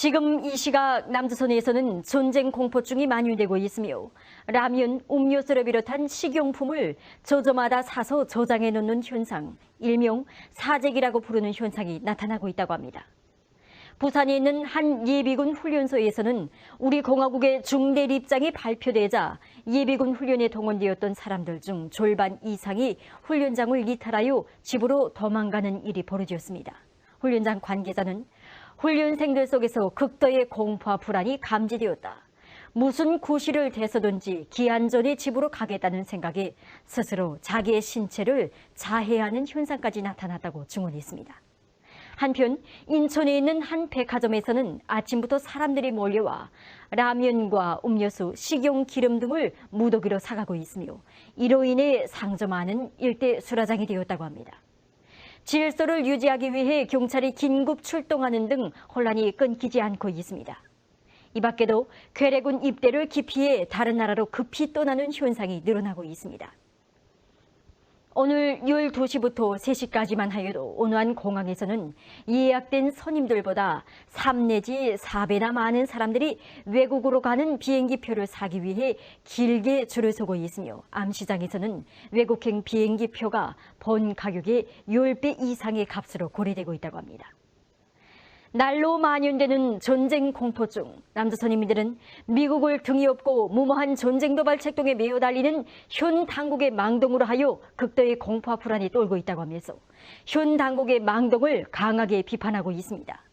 지금 이 시각 남조선에서는 전쟁 공포증이 만연되고 있으며 라면, 음료수를 비롯한 식용품을 조조마다 사서 저장해 놓는 현상, 일명 사재기라고 부르는 현상이 나타나고 있다고 합니다. 부산에 있는 한 예비군 훈련소에서는 우리 공화국의 중대 입장이 발표되자 예비군 훈련에 동원되었던 사람들 중 절반 이상이 훈련장을 이탈하여 집으로 도망가는 일이 벌어졌습니다. 훈련장 관계자는 훈련생들 속에서 극도의 공포와 불안이 감지되었다. 무슨 구실을 대서든지 기한 전에 집으로 가겠다는 생각에 스스로 자기의 신체를 자해하는 현상까지 나타났다고 증언했습니다. 한편 인천에 있는 한 백화점에서는 아침부터 사람들이 몰려와 라면과 음료수, 식용 기름 등을 무더기로 사가고 있으며 이로 인해 상점안은 일대 수라장이 되었다고 합니다. 질서를 유지하기 위해 경찰이 긴급 출동하는 등 혼란이 끊기지 않고 있습니다. 이 밖에도 괴뢰군 입대를 기피해 다른 나라로 급히 떠나는 현상이 늘어나고 있습니다. 오늘 12시부터 3시까지만 하여도 온화한 공항에서는 예약된 손님들보다 3 내지 4배나 많은 사람들이 외국으로 가는 비행기표를 사기 위해 길게 줄을 서고 있으며 암시장에서는 외국행 비행기표가 본 가격의 10배 이상의 값으로 거래되고 있다고 합니다. 날로 만연되는 전쟁 공포증. 남조선 인민들은 미국을 등이 업고 무모한 전쟁 도발 책동에 매어 달리는 현 당국의 망동으로 하여 극도의 공포와 불안이 떨고 있다고 하면서 현 당국의 망동을 강하게 비판하고 있습니다.